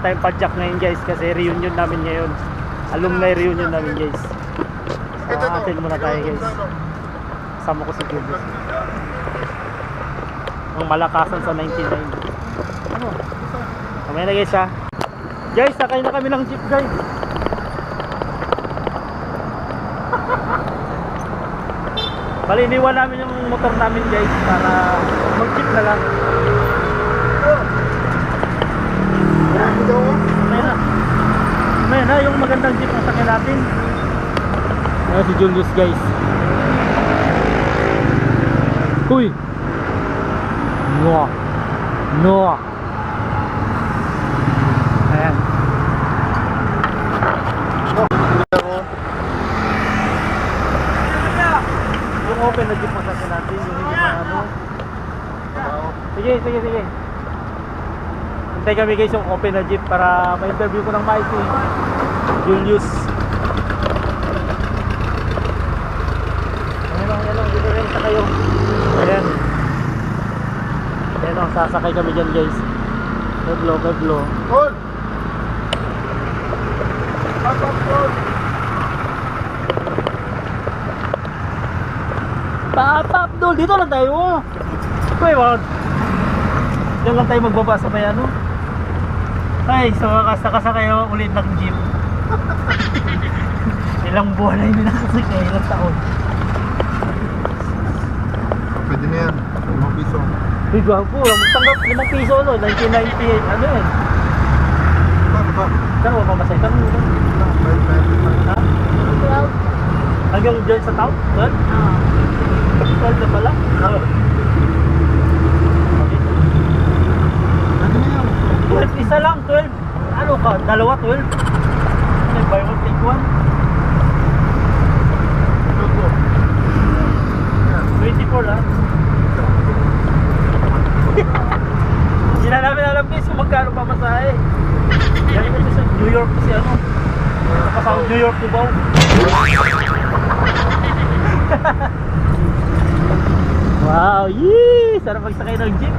wala tayong padjak ngayon guys kasi reunion namin ngayon. Alumni reunion namin guys. So atin muna tayo guys. Kasama ko si Julius. Ang malakasan sa 99. Ano? Kamaya na guys ha. Guys, sakay na kami ng jeep guys. Bali, iniwan namin yung motor namin guys para mag-jeep na lang. May na. May na yung magandang jeep na sakay natin. Ayan si Julius guys. Uy! Noah! Noah! Ayan. Yung open na jeep masakay natin, yung hindi pa ano. Sige, sige, sige. Hintay kami guys yung open na jeep para ma-interview ko ng mic si Julius. Ayan o, ayan o, dito rin sa kayo. Ayan. Ayan o, sasakay kami dyan guys. Peblo, Peblo. Tol! Up, up! Papa Abdul, dito lang tayo. Kuya, wag. Diyan lang tayo magbaba sa may ano. Ay, sa wakas nakasakay ako ulit ng jeep. ilang buwan na hindi nakasakay, ilang taon. Pwede na yan. Limang piso. Uy, gwapo, magtanggap 5 piso no, 1998, ano yun? Ba, ba? Saan mo mamasay? Saan mo? Ha? Hanggang dyan sa town? Saan? Oo. 12 na pala? Oo. Pwede na yan. 12, isa lang, 12. Ano ka? Dalawa, 12? Ano, buy one, take one? Logo. Yan. 24 lang. Na namin alam guys kung magkano pa masahe. Sa New York kasi ano. Nakasama New York Cubao. wow, yee! Sarap magsakay ng jeep.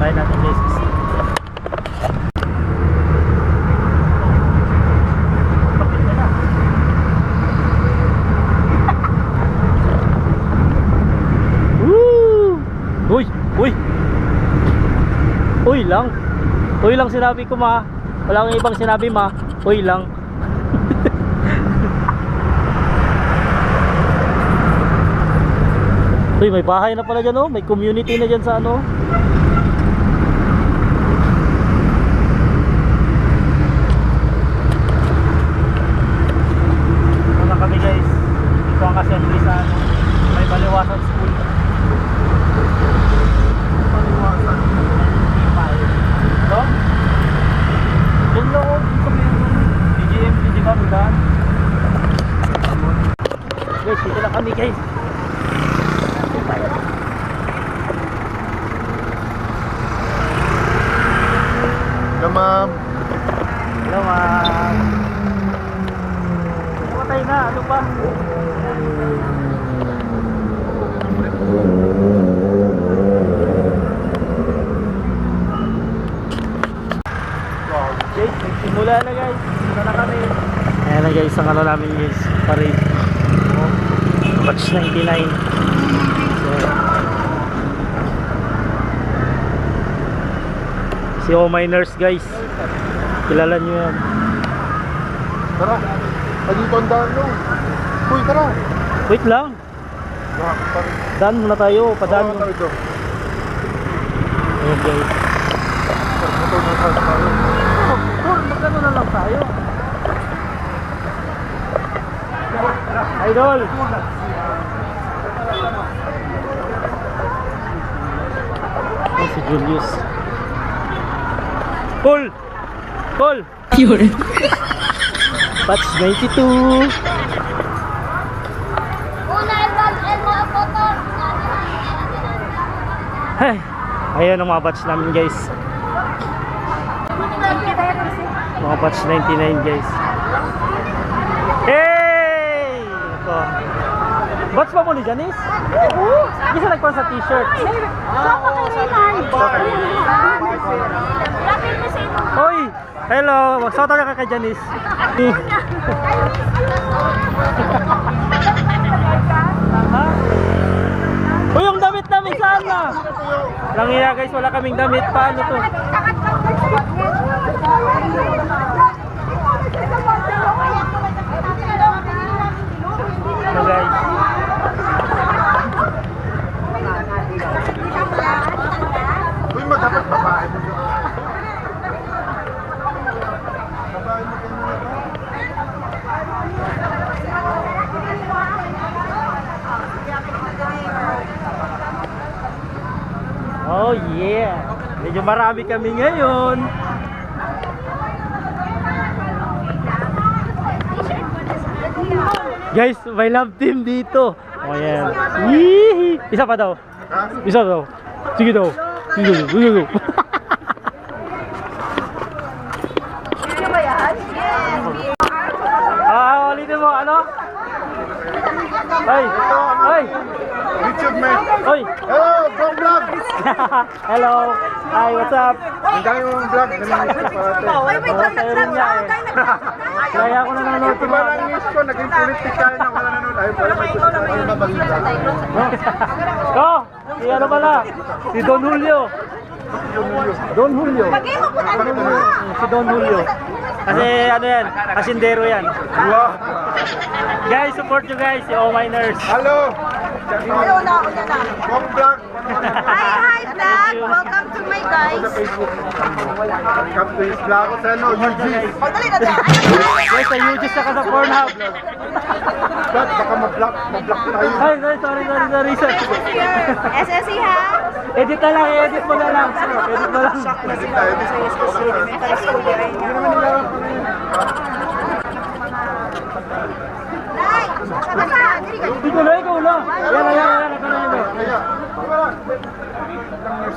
Buy natin. Woo! Uy! Uy! Uy lang! Uy lang sinabi ko ma. Wala kang ibang sinabi ma. Uy lang. Uy, may bahay na pala dyan oh. May community na dyan sa ano. Una kami guys. Dito ang assembly sa ano. May baliwasan school. Paliwasan. No? Doon lang ako. Dito kami yung BGM, di ba? Bigaan. Guys, dito lang kami guys. Hello, ma'am. Hello, ma'am. Namatay na, ano pa? Guys, nagsimula na guys. Simula na kami. Ayan na guys, ang ano namin guys. Parade. Batch 99. So, si O Miners guys. Kilala nyo yan. Tara. Dito ang daan nyo. Uy, tara. Wait lang. Daan muna tayo. Padaan mo. ito. Ayan guys. Tara, motor na tayo tayo. Oh, magkano na lang tayo? Idol! Ayan si Julius. Paul! Paul! Yun. Patch 92! Una el el motor. Hey, ayan ang mga batch namin guys. Mga batch 99 guys. Hey! Ito. Batch pa mo ni Janice? Oo. Isa nagpan sa t-shirt. Hoy! Hello! Magsuot ka kay Janice. Uy, yung damit namin sana! Lang iya guys, wala kaming damit. Paano to? Ano guys? Uy, mo dapat babae mo yun. Babae mo ganyan. Oh yeah! Medyo marami kami ngayon. Guys, may love team dito. Oh yeah. Yee! Isa pa daw. Isa daw. Sige daw. Sige daw. Sige daw. Ah, ulitin mo, ano? Ay! Ay! YouTube, man. Oy! Hello, from vlog. Hello! Hi, what's up? Ang dami mong vlog. Sa'yo rin nga eh. Kaya ako na nanonood Ito ba lang news ko? Naging politic tayo ng wala nanonood. Ayun pala may gusto na balita. Oh, si ano pala? Si Don Julio. Don Julio. Bakit ano? Si Don Julio. Kasi ano yan, kasindero yan. Wow. Guys, support nyo guys, si Oh Miners. Hello. Ayaw na ako na lang. From vlog. Hi, hi, vlog! Welcome to my guys. Sa Facebook. Come to his vlog. Sa ano, UG. O, dali na dyan. Guys, sa YouTube saka sa Pornhub. Dad, baka mag-vlog. Mag-vlog tayo. Ay, sorry, sorry, sorry, sorry. SSC ha? Edit na lang, edit mo na lang. Edit mo lang. Edit tayo. Nay! Basta, dali ka. Dito na, ikaw na. Yan, yan, yan, ito na yun. Kaya.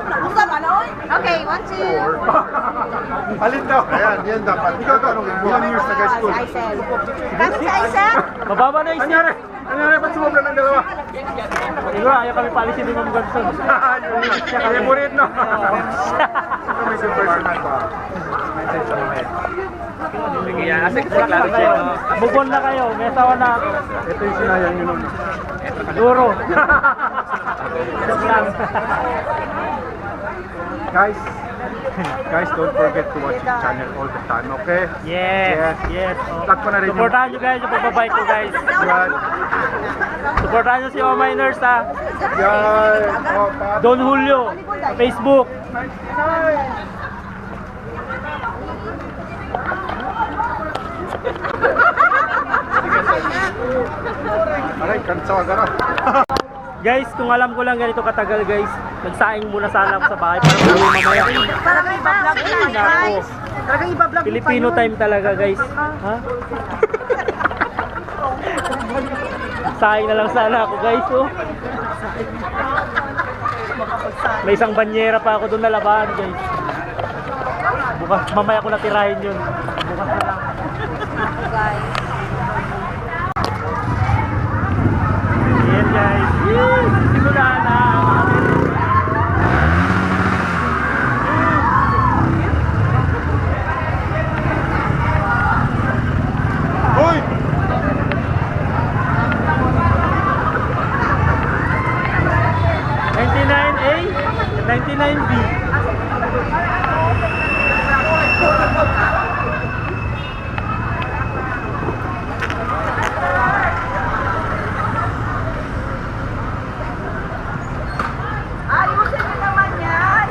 Basta ba na, oy? Okay, one, two. Alin daw? Ayan, yan dapat. Ikaw tanong, ilang years na guys school? Aisel. Kami si Aisel? Mababa na isip. Nangyari? Nangyari, ba't sumobra ng dalawa? Siguro, ayaw kami paalisin ni Ma'am. Yun lang. Kaya mo rin, no? Ito may super sunat pa. Move on na kayo, may asawa na ako. Ito yung sinayang yun. no? Duro. Lang. Guys, guys, don't forget to watch the channel all the time, okay? Yes, yes. Oh. Plug ko na rin yung- Supportahan nyo guys yung pagbabike ko guys. Yan. Supportahan nyo si O Miners ha. Yan. Oh. Don Julio. Facebook. Aray, kansa ka na. Guys, kung alam ko lang ganito katagal guys, nagsaing muna sana ako sa bahay para mamaya. Talagang iba-vlog ko Ay, nako. Talagang iba-vlog Filipino time talaga guys. Ha? Saing na lang sana ako guys oh. May isang banyera pa ako doon na labahan guys. Bukas, mamaya ko natirahin yun. Bukas na lang. Ayan guys. Yee! Simula na Hoy! Ninety-nine A, 99B. Ayusin mo naman yan.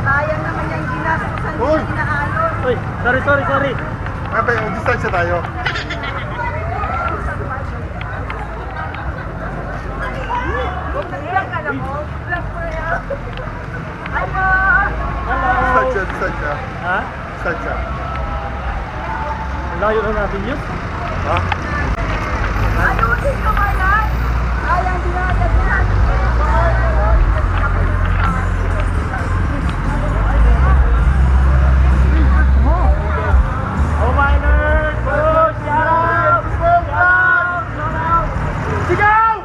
Sayang naman yung ginastusan Uy! yung ginaalon. Uy, sorry, sorry, sorry. Nga ba, yung distansya tayo. Ilang ka na mo? Vlog mo yan. Ano? Hello. Distansya, distansya. Ha? Distansya. Layo na natin yun. Ha? Ayusin mo ba yan? Sayang ginagastusan. Oh, miners! Go! Shout out! Shout out! Shout out! Sigaw!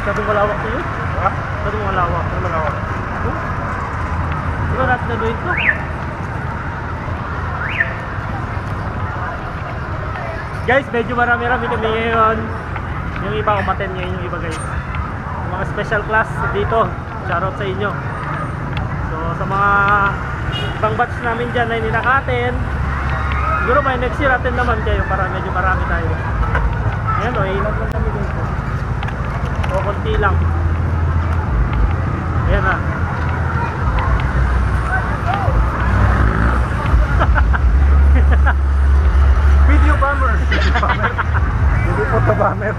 Masyadong malawak to yun. Ha? Masyadong malawak. Ano malawak? Di ba natin naluin to? Guys, medyo marami-rami kami ngayon. Yung iba umaten ngayon yung iba guys. Yung mga special class dito. Shoutout sa inyo. So sa mga ibang batch namin dyan na hindi siguro may next year atin naman kayo para medyo marami tayo. Ayan o, ilan lang kami dito. O konti lang. Ayan na. Bomber! Hindi po ito bomber.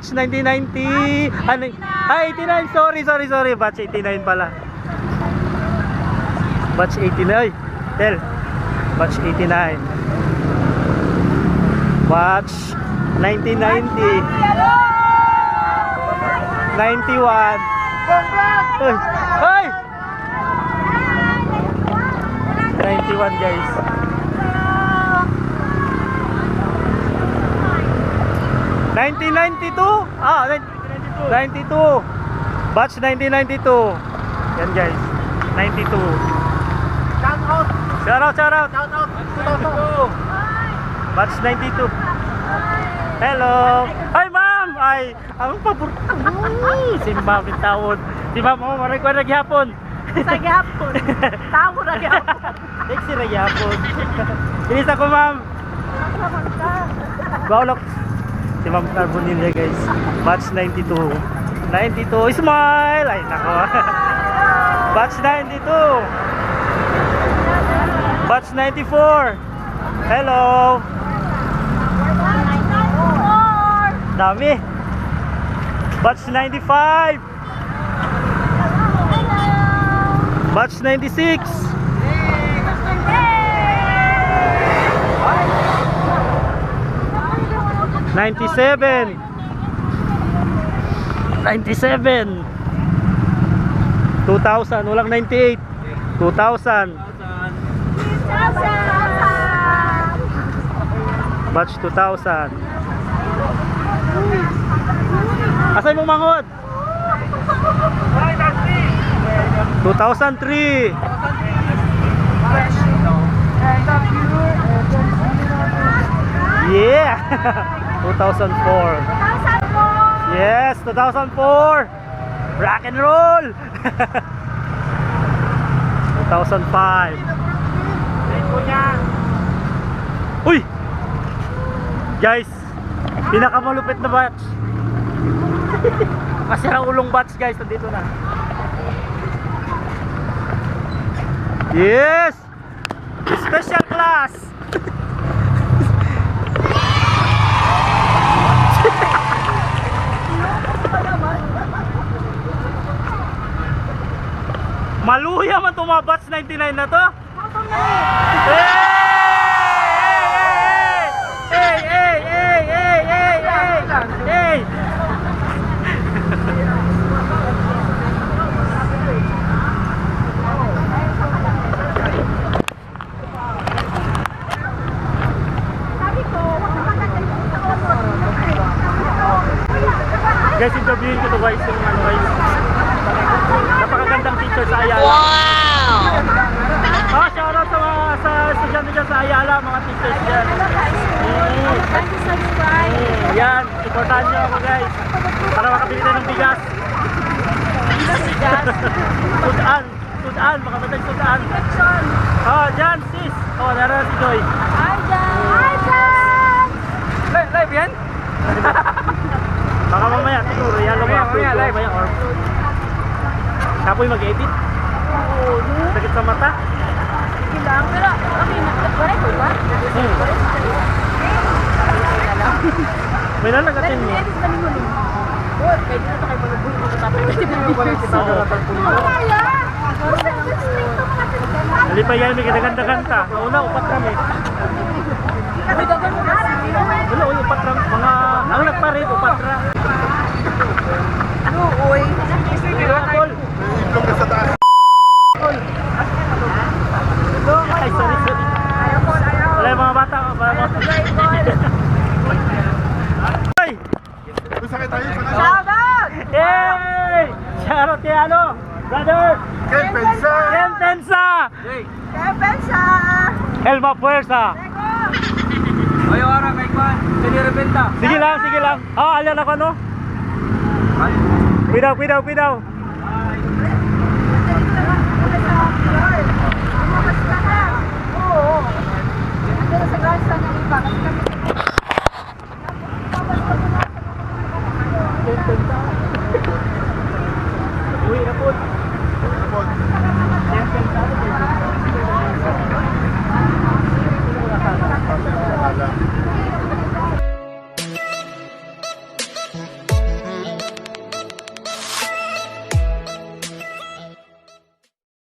Batch 1990. Ano? Ah, 89. Sorry, sorry, sorry. Batch 89 pala. Batch 89. Tel. Batch 89. Batch 1990. 91. Ay! Ay! 91 guys. Nineteen ninety two? Ah, ninety two. Batch 1992. Yan guys. 92. Shout out! Shout out, shout out. Shout out! Batch 92. Hello. Hi, ma'am. Ay, ang pabor. Si ma'am yung tawod. Si ma'am, oh, maray ko na gyapon. Sa gihapon. Tao na gihapon. Sexy na gyapon. Bilis ako, ma'am. Baulok. Si Ma'am Carbonilla, guys. Batch 92. 92. Smile! Ay, nako. Batch 92. Batch 94. Hello. Dami. Batch 95. Batch 96. 97 97 2000 walang 98 2000 batch 2000 Asan mo mangot? 2003 Yeah 2004 Yes, 2004. Rock and roll. 2005. Uy! Guys, pinakamalupit na batch. Masira ulong batch guys, nandito na. Yes! Special class! Maluya man tumabats 99 na to. Wow! Jas. Tudaan. Tudaan. Baka matag tudaan. Infection. Oh, Jan, sis. Oh, naroon si Joy. Hi, Jan. Hi, Jan. Live, live yan? Baka mamaya, siguro. Yan lang mga upload. Mamaya, live. Tapoy mag-edit. Oo. Sakit sa mata. Sige hmm. lang. Pero, okay, nag-correct, diba? Hmm. May nalagatin mo. Edit ba ninyo? Kahit na kayo malubog, matatapos na Dali pa yan, may kadaganda-ganda. Una, upat rami. May dagan mo. Wala, upat rami. Mga, ang nagparit, upat rami. Ano, uy? Sila, tol. Sa taas. Tol. Ay, sorry, sorry. Wala yung mga bata. Wala yung mga bata. Shoutout kay ano? Brother! Ken Pensa! Ken Pensa! Ken Pensa! Elma Puersa! Ayaw ah. ara kay Kwan, sinirepenta. Sige lang, sige lang. Ah, alyan ako no? Pidaw, pidaw, pidaw. Thank you. Uwi na.